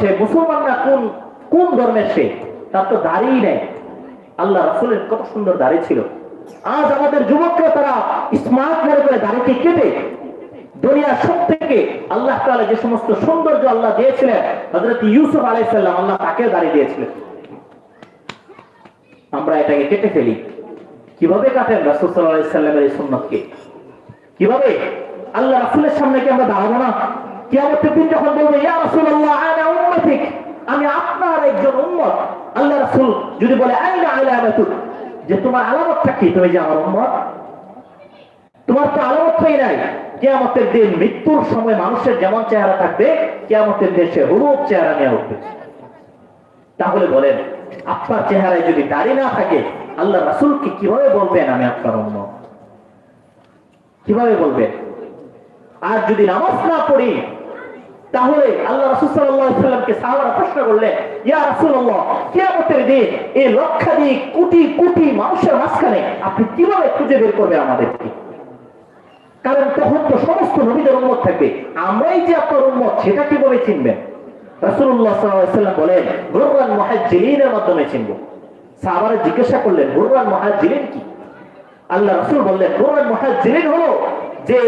সে মুসলমানরা কোন কোন ধর্মের সে? তার তো দাঁড়িয়ে নেই। আল্লাহ রাসুলের কত সুন্দর দাড়ি ছিল। আজ আমাদের যুবকরা তারা স্মার্ট মনে করে দাড়িকে কেটে দুনিয়ার সব থেকে আল্লাহ তাআলা যে সমস্ত সৌন্দর্য আল্লাহ দিয়েছিলেন, হযরত ইউসুফ আলাইহিস সালাম আল্লাহ তাকে দাড়ি দিয়েছিলেন। আমরা এটাকে কেটে ফেলি। কীভাবে কাটেন রাসূল আলাইহি সাল্লামের এই সুন্নাতকে? কীভাবে? আল্লাহ রাসূলের সামনে কি আমরা দাঁড়াবো না? কিয়ামতের দিন যখন বলবে, ইয়া রাসূলুল্লাহ, আনা উম্মতিক। আমি আপনার একজন উম্মত। আল্লাহ রাসূল যদি বলে, আইনা আলামাতুক। যে তোমার আলামতটা কি? তুমি যে আমার উম্মত? তোমার তো আলামতটাই নাই। কিয়ামতের দিন মৃত্যুর সময় মানুষের যেমন চেহারা থাকবে, কিয়ামতের দিন সে হলুদ চেহারা নিয়ে উঠবে। তাহলে বলেন, আপনার চেহারায় যদি দাড়ি না থাকে আল্লাহ রাসূলকে কীভাবে বলবেন, আমি আপনার উম্মত কীভাবে বলবেন? আর যদি নামাজ না পড়ি তাহলে আল্লাহ রাসূল সাল্লামকে সাহাবারা প্রশ্ন করলেন, ইয়া রাসূলুল্লাহ, কিয়ামতের দিন এই লক্ষাধিক কোটি কোটি মানুষের মাঝখানে আপনি কীভাবে খুঁজে বের করবেন আমাদেরকে? কারণ তখন তো সমস্ত নবীদের উম্মত থাকবে। আমরাই যে আপনার উম্মত, সেটা কীভাবে চিনবেন? সাল্লাম বলেন মাধ্যমে চিনব। জিজ্ঞাসা করলেন কি? আল্লাহ রাসূল বললেন হলো যে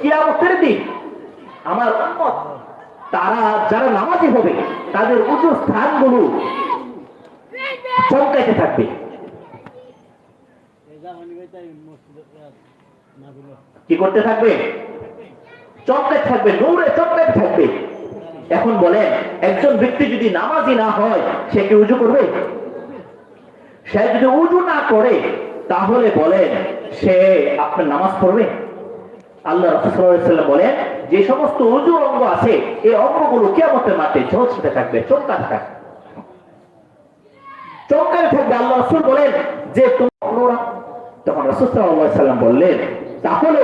কিয়ামতের দিন আমার উম্মত তারা যারা নামাজি হবে, তাদের উঁচু স্থানগুলো চমকাইতে থাকবে। কি করতে থাকবে? চমকাইতে থাকবে, নূরে চমকাইতে থাকবে। এখন বলেন, একজন ব্যক্তি যদি নামাজি না হয়, সে কি উজু করবে? সে যদি উজু না করে, তাহলে বলেন, সে আপনার নামাজ পড়বে। আল্লাহ রসুল্লাহ বলেন যে সমস্ত উজু অঙ্গ আছে, এই অঙ্গগুলো কেমতের মাঠে ঝলসতে থাকবে, চমকাতে থাকবে। চমকাতে থাকবে, আল্লাহ রসুল বলেন যে তখন রসুল্লাহাম বললেন, তাহলে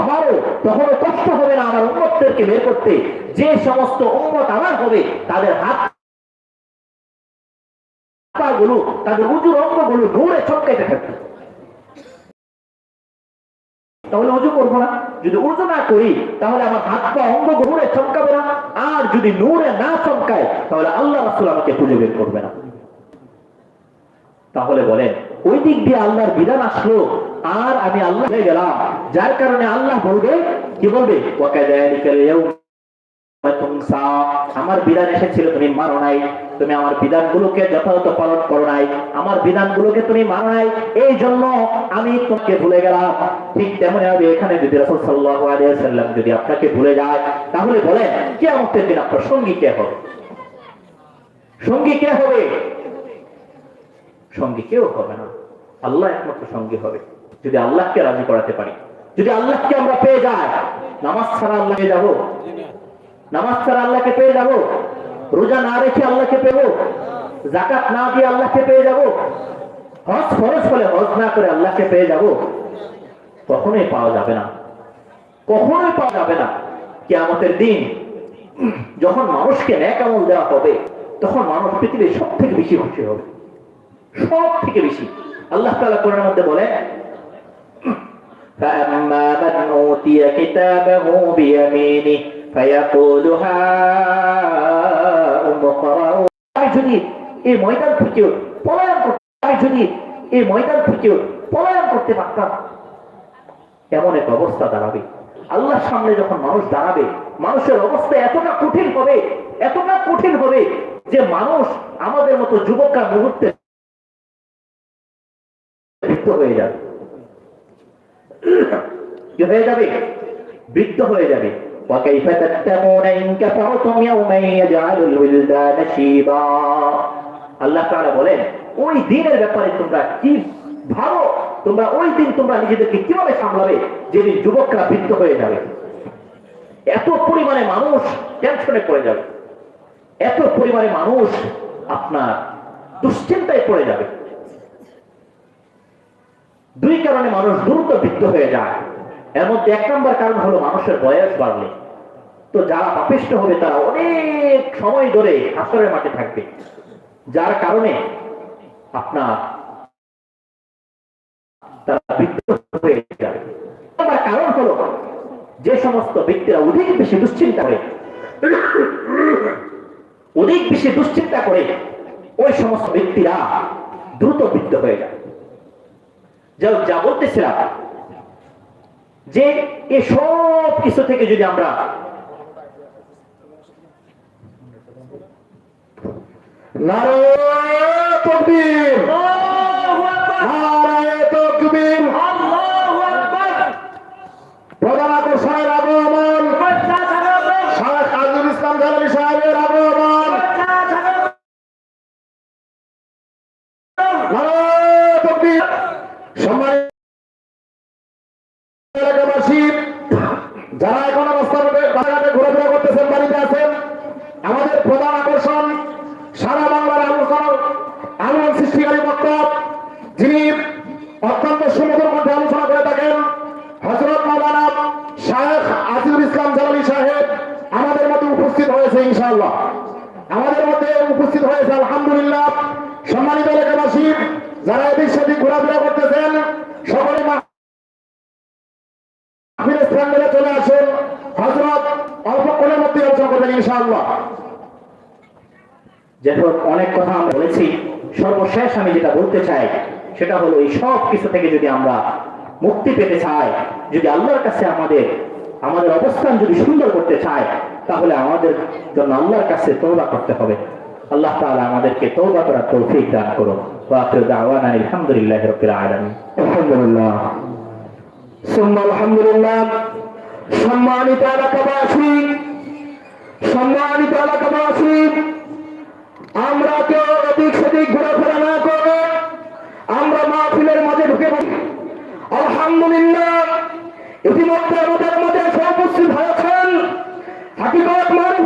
আমারও তখন কষ্ট হবে না আমার উন্মতদেরকে বের করতে, যে সমস্ত উন্মত আমার হবে, তাদের হাতগুলো তাদের উজুর অঙ্গগুলো নূরে চমকাইতে থাকবে। তাহলে উজু করব না? যদি উর্দু না করি, তাহলে আমার হাত পা অঙ্গ নূরে চমকাবে না। আর যদি নূরে না চমকায়, তাহলে আল্লাহ রাসুল আমাকে খুঁজে বের করবে না। তাহলে বলেন, ওই দিক দিয়ে আল্লাহর বিধান আসলো, আর আমি আল্লাহ হয়ে গেলাম। যার কারণে আল্লাহ বলবে, কি বলবে? আমার বিধান এসেছিল, তুমি মারো নাই। তুমি আমার বিধানগুলোকে যথাযথ পালন করো নাই। আমার বিধানগুলোকে তুমি মারো নাই। এই জন্য আমি তোমাকে ভুলে গেলাম। ঠিক তেমন হবে এখানে যদি রসুল সাল্লাহ যদি আপনাকে ভুলে যায়, তাহলে বলেন কে আমাদের দিন আপনার সঙ্গী কে হবে? সঙ্গী কে হবে? সঙ্গী কেউ হবে না। আল্লাহ একমাত্র সঙ্গী হবে। যদি আল্লাহকে রাজি করাতে পারি। যদি আল্লাহকে আমরা পেয়ে যাই, নামাজ ছাড়া আল্লাহকে যাব? নামাজ ছাড়া আল্লাহকে পেয়ে যাব রোজা না রেখে আল্লাহকে পেব জাকাত না দিয়ে আল্লাহকে পেয়ে যাব হজ ফরজ হলে হজ না করে আল্লাহকে পেয়ে যাব কখনোই পাওয়া যাবে না কখনোই পাওয়া যাবে না কি আমাদের দিন যখন মানুষকে ন্যাক আমল দেওয়া হবে তখন মানুষ পৃথিবীর সব থেকে বেশি খুশি হবে সব থেকে বেশি আল্লাহ তাআলা কোরআনের মধ্যে বলে فأما من أوتي كتابه بيمينه فيقول هاؤم اقرءوا এই ময়দান পলায়ন করতে যদি এই ময়দান পলায়ন করতে পারতাম এমন এক অবস্থা দাঁড়াবে আল্লাহর সামনে যখন মানুষ দাঁড়াবে মানুষের অবস্থা এতটা কঠিন হবে এতটা কঠিন হবে যে মানুষ আমাদের মতো যুবকরা মুহূর্তে বৃদ্ধ হয়ে যাবে। হয়ে যাবে? বৃদ্ধ হয়ে যাবে। وكيف تتقون إن كفرتم يوما يجعل الولدان شيبا আল্লাহ তাআলা বলেন ওই দিনের ব্যাপারে তোমরা কি ভালো তোমরা ওই দিন তোমরা নিজেদেরকে কিভাবে সামলাবে যেদিন যুবকরা বৃদ্ধ হয়ে যাবে এত পরিমাণে মানুষ টেনশনে পড়ে যাবে এত পরিমাণে মানুষ আপনার দুশ্চিন্তায় পড়ে যাবে দুই কারণে মানুষ দ্রুত বৃদ্ধ হয়ে যায় এর মধ্যে এক নম্বর কারণ হলো মানুষের বয়স বাড়লে। তো যারা পাপিষ্ট হবে, তারা অনেক সময় ধরে হাসরের মাঠে থাকবে। যার কারণে আপনার কারণ হলো যে সমস্ত ব্যক্তিরা অধিক বেশি দুশ্চিন্তা করে, অধিক বেশি দুশ্চিন্তা করে, ওই সমস্ত ব্যক্তিরা দ্রুত বৃদ্ধ হয়ে যায় যা বলতেছিলাম যে এসব সব কিছু থেকে যদি আমরা নারায় তকবীর। নারায়ে তাকবীর প্রধান আকর্ষণের আগমন শাহ কাজুল ইসলাম জালালি সাহেবের আগমন নারায়ে তাকবীর সম্মানিত এলাকাবাসী যারা এখন রাস্তাঘাটে রাস্তাঘাটে ঘোরাফেরা করতেছেন বাড়িতে আছেন আমাদের প্রধান আকর্ষণ সারা বাংলার আলোচনা আলোড়ন সৃষ্টিকারী বক্তব্য যিনি অত্যন্ত সুমধুর মধ্যে আলোচনা করে থাকেন হজরত মাওলানা শাহেখ আজিজুল ইসলাম জালালি সাহেব আমাদের মধ্যে উপস্থিত হয়েছে ইনশাআল্লাহ আমাদের মধ্যে উপস্থিত হয়েছে আলহামদুলিল্লাহ সম্মানিত এলাকাবাসী যারা এদিক সেদিক ঘোরাফেরা করতেছেন সকলে মা ফিরে স্থান মেরে চলে আসুন হজরত অল্পক্ষণের মধ্যে আলোচনা করবেন ইনশাআল্লাহ যাই হোক অনেক কথা আমরা বলেছি সর্বশেষ আমি যেটা বলতে চাই, সেটা হলো এই সব কিছু থেকে যদি আমরা মুক্তি পেতে চাই, যদি আল্লাহর কাছে আমাদের আমাদের অবস্থান যদি সুন্দর করতে চাই, তাহলে আমাদের জন্য আল্লাহর কাছে তৌবা করতে হবে। আল্লাহ তাআলা আমাদেরকে তৌবা করার তৌফিক দান করুন। আলহামদুলিল্লাহি আলহামদুলিল্লাহ। সম্মানিত এলাকাবাসী সম্মানিত এলাকাবাসী আমরা কেউ এদিক সেদিক ঘোরাফেরা না করে আমরা মাহফিলের মাঝে ঢুকে পড়ি। আলহামদুলিল্লাহ, ইতিমধ্যে আমাদের মধ্যে এসে উপস্থিত হয়েছেন হাকিকত মারুফত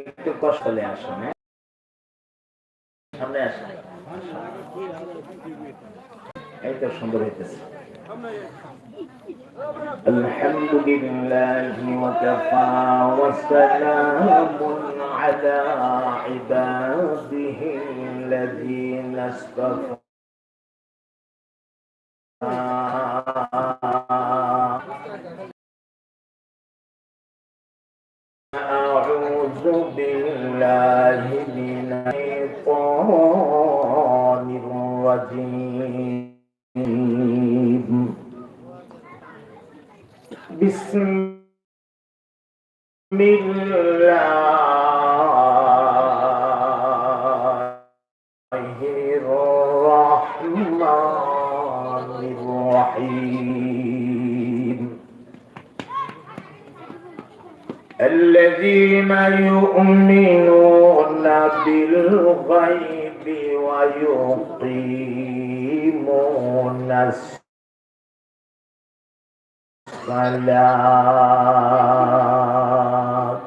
একটু কষ্ট হলে আসেন হ্যাঁ? সামনে আসেন এই তো সুন্দর হইতেছে الحمد لله وكفى وسلام على عباده الذين اصطفى الرجيم بسم الله الرحمن الرحيم الذين يؤمنون بالغيب ويقيمون الصلاة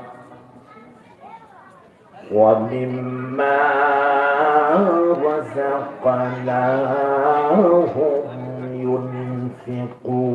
ومما رزقناهم ينفقون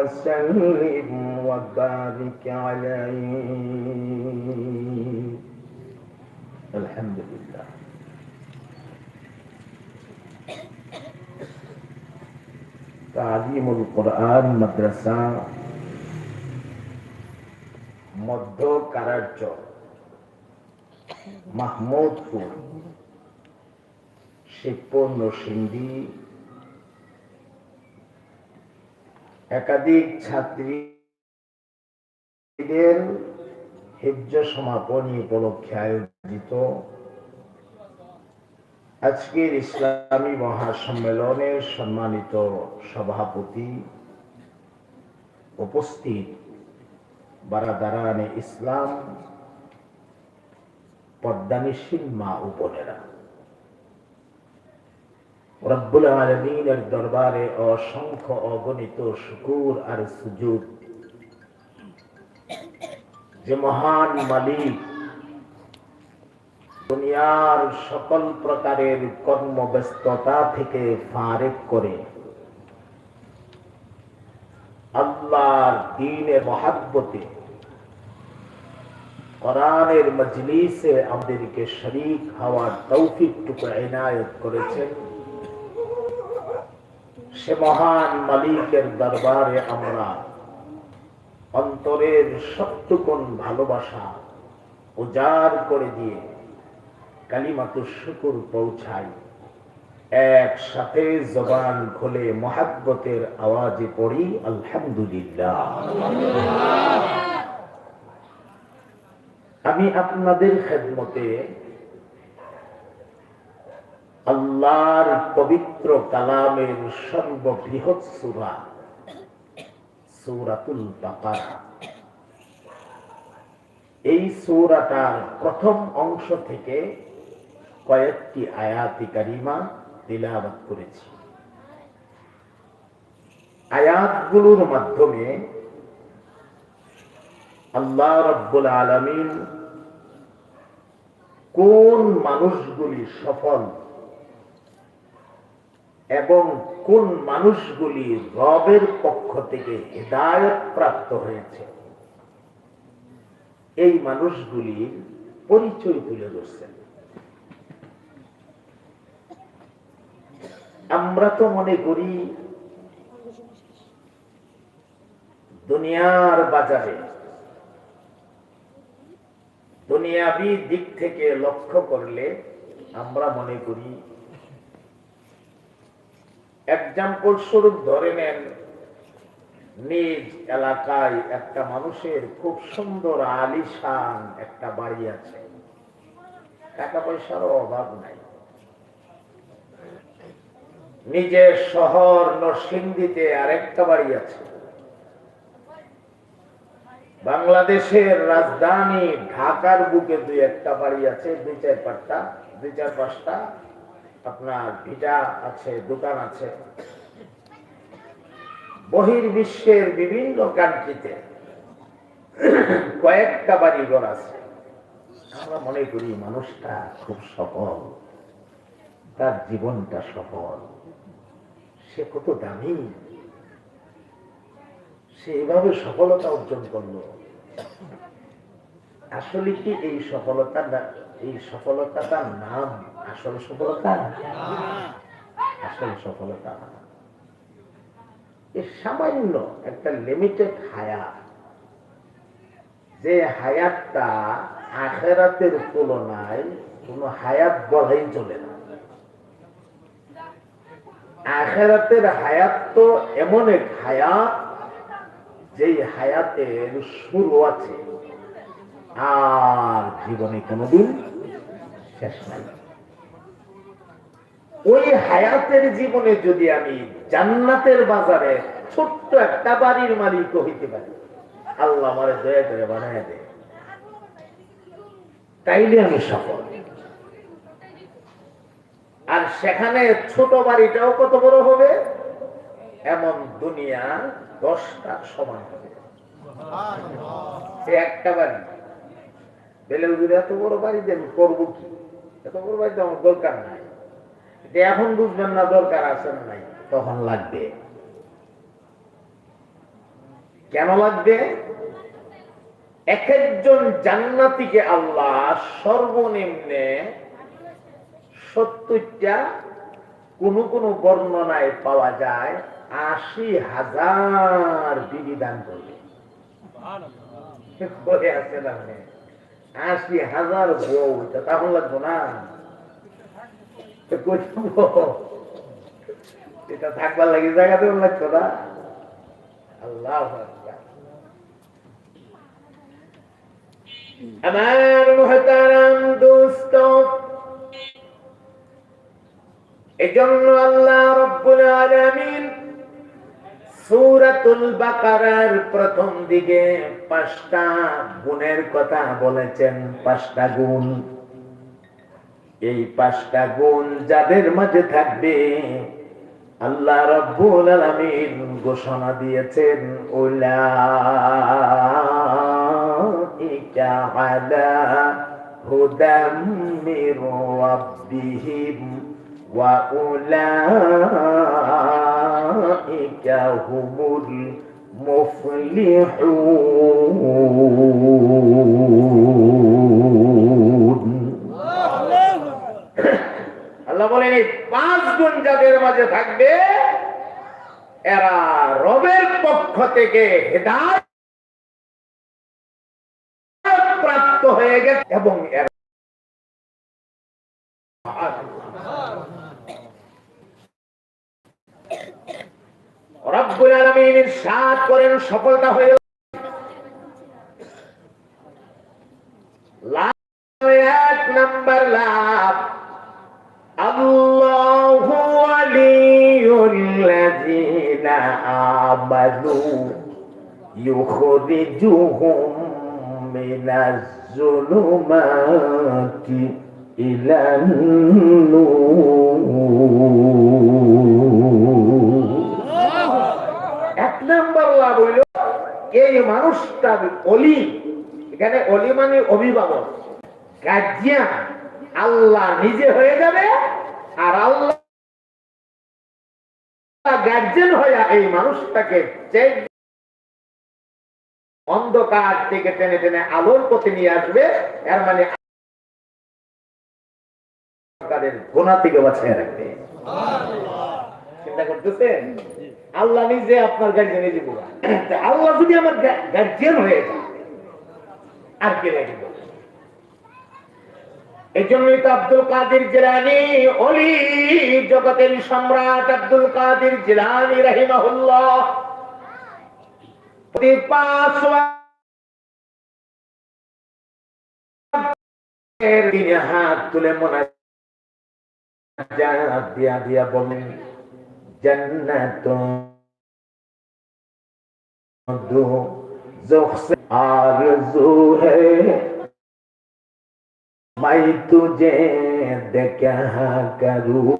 وسلم وبارك عليه الحمد لله তালিমুল কোরআন মাদ্রাসা মধ্য কারার্য মাহমুদপুর শিবপুর নরসিংদী একাধিক ছাত্রীদের হিজ্জ সমাপনী উপলক্ষে আয়োজিত আজকের ইসলামী মহাসম্মেলনের সম্মানিত সভাপতি উপস্থিত বারাদারানে ইসলাম পদ্মানিসীন মা উপনেরা। রব্বুল আলমিনের দরবারে অসংখ্য অগণিত শুকুর আর সুযোগ যে মহান মালিক, দুনিয়ার সকল প্রকারের কর্মব্যস্ততা থেকে ফারেক করে আল্লাহর দিনের মহাব্বতে কোরআনের মজলিসে আমাদেরকে শরীক হওয়ার তৌফিকটুকু এনায়ত করেছেন। সে মহান মালিকের দরবারে আমরা। অন্তরের সত্যগুণ ভালোবাসা উজাড় করে দিয়ে কালিমাতু শুকুর পৌঁছাই। একসাথে জবান খুলে মহাব্বতের আওয়াজে পড়ি, আলহামদুলিল্লাহ। আমি আপনাদের খেদমতে আল্লাহর পবিত্র কালামের সর্ববৃহৎ সুরা, সূরাতুল বাকারা। এই সূরাটার প্রথম অংশ থেকে কয়েকটি আয়াতি কারিমা তিলাবাত করেছি। আয়াতগুলোর মাধ্যমে আল্লাহ রব্বুল আলামিন কোন মানুষগুলি সফল এবং কোন মানুষগুলি রবের পক্ষ থেকে হৃদায়ত প্রাপ্ত হয়েছে? এই মানুষগুলি পরিচয় তুলে ধরছেন আমরা তো মনে করি দুনিয়ার বাজারে দুনিয়াবি দিক থেকে লক্ষ্য করলে আমরা মনে করি এক্সাম্পল স্বরূপ ধরে নেন, নিজ এলাকায় একটা মানুষের খুব সুন্দর আলিশান একটা বাড়ি আছে। টাকা পয়সারও অভাব নাই। নিজের শহর নরসিংদীতে আরেকটা বাড়ি আছে। বাংলাদেশের রাজধানী ঢাকার বুকে দুই একটা বাড়ি আছে, দুই চার পাঁচটা, দুই চার পাঁচটা। আপনার ভিটা আছে, দোকান আছে। বহির্বিশ্বের বিভিন্ন কান্ট্রিতে কয়েকটা বাড়ি ঘর আছে। আমরা মনে করি মানুষটা খুব সফল। তার জীবনটা সফল। সে কত দামি। সে এভাবে সফলতা অর্জন করল। আসলে কি এই সফলতা এই সফলতাটার নাম আসল সফলতা? আসল সফলতা। এই সামান্য একটা লিমিটেড হায়াত। যে হায়াতটা আখেরাতের তুলনায় কোনো হায়াত বলাই চলে না। আখেরাতের হায়াত তো এমন এক হায়াত, যেই হায়াতের শুরু আছে। আর জীবনে কোনোদিন শেষ নাই। ওই হায়াতের জীবনে যদি আমি জান্নাতের বাজারে ছোট্ট একটা বাড়ির মালিক হইতে পারি, আল্লাহ আমারে দয়া করে বানায় দে তাইলে আমি সফল। আর সেখানে ছোট বাড়িটাও কত বড় হবে? এমন দুনিয়া দশটা সমান হবে। একটা বাড়ি। যদি এত বড় বাড়ি দেন, করব কি? এত বড় বাড়ি তো আমার দরকার নাই। এখন বুঝবেন না দরকার আছে না নাই, তখন লাগবে কেন লাগবে এক একজন জান্নাতিকে আল্লাহ সর্বনিম্নে সত্তরটা কোন কোন বর্ণনায় পাওয়া যায়, আশি হাজার বিধি দান করবে? আশি হাজার বউ তখন লাগবো না? এটা থাকবার লাগে লাগতো না? আল্লাহ আমার মহতারাম দোস্ত। এজন্য আল্লাহ রব্বুল আলামিন সূরাতুল বাকারার প্রথম দিকে পাঁচটা গুণের কথা বলেছেন, পাঁচটা গুণ। এই পাঁচটা গুণ যাদের মাঝে থাকবে, আল্লাহ রব্বুল আলামিন ঘোষণা দিয়েছেন, উলাইকা আলা হুদাম মির রাব্বিহিম ওয়া উলাইকা হুমুল মুফলিহুন। আল্লাহ বলেন এই পাঁচ গুণ যাদের মাঝে থাকবে, এরা রবের পক্ষ থেকে হেদায়েত প্রাপ্ত হয়ে গেছে এবং এরা রব্বুল আলামিন ইরশাদ করেন, সফলতা হয়ে آمنوا يخرجهم من الظلمات إلى النور এক নম্বর লাভ হইল এই মানুষটা অলি এখানে অলি মানে অভিভাবক গার্জিয়ান আল্লাহ নিজে হয়ে যাবে আর আল্লাহ গার্জেন হইয়া এই মানুষটাকে অন্ধকার থেকে টেনে টেনে আলোর পথে নিয়ে আসবে, এর মানে গোনা থেকে রাখবে। চিন্তা করতেছেন? আল্লাহ নিজে আপনার গার্জেন বোঝা আল্লাহ যদি আমার গার্জিয়ান হয়ে যায়, আর কে লাগবে এই জন্যই তো আব্দুল কাদির জিলানি অলি জগতের সম্রাট আব্দুল কাদির জিলানি রাহিমাহুল্লাহ। দিনে হাত তুলে মনে দিয়া বলেন জান্নাত আর জু मैं तुझे देखा करूँ?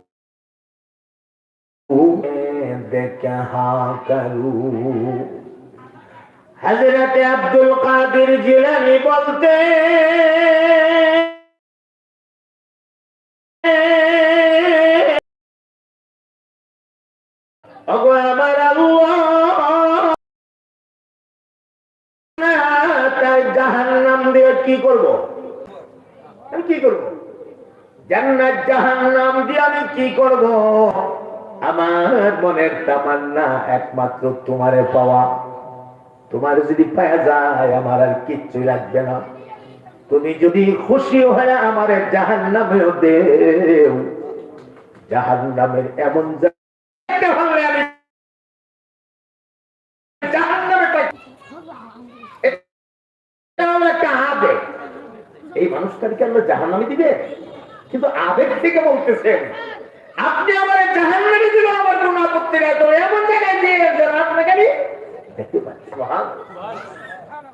देखा करूँ? हज़रत अब्दुल कादिर जिलानी बोलते জান্নাত, জাহান্নাম দিয়ে আমি কি করব? আমার মনের তামান্না একমাত্র তোমারে পাওয়া। তোমার যদি পাওয়া যায়, আমার আর কিচ্ছু লাগবে না। তুমি যদি খুশি হয়ে আমার জাহান নামেও দেও জাহান নামের এমন এই মানুষটাকে আমরা আল্লাহ জাহান্নামে দিবে? কিন্তু আবেগ থেকে বলতেছেন, আপনি আমার জাহান্নামে দিল, আমার কোন আপত্তি নাই তো এমন জায়গায়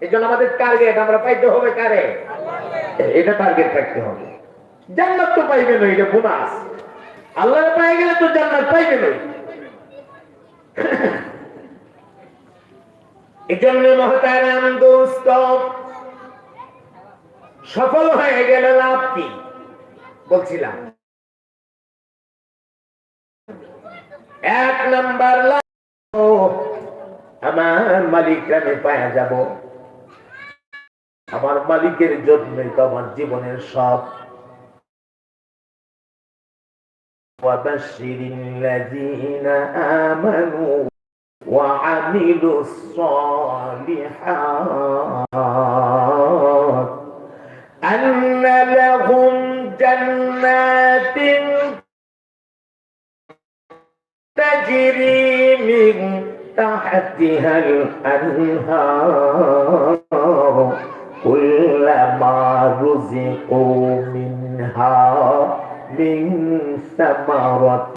এই জন্য আমাদের টার্গেট আমরা পাইতে হবে কারে? এটা টার্গেট রাখতে হবে। জান্নাত তো পাইবে না, এটা বোনাস। আল্লাহ পাই গেলে তো জান্নাত পাইবে না। এই জন্য মহতারাম দোস্ত, সফল হয়ে গেল লাভ কি? বলছিলাম এক নাম্বার লাভ ও, আমার মালিক আমি পায়া যাব আমার মালিকের জন্যই তো আমার জীবনের সব وبشر الذين آمنوا وعملوا الصالحات تحتها الأنهار كلما رزقوا منها من ثمرة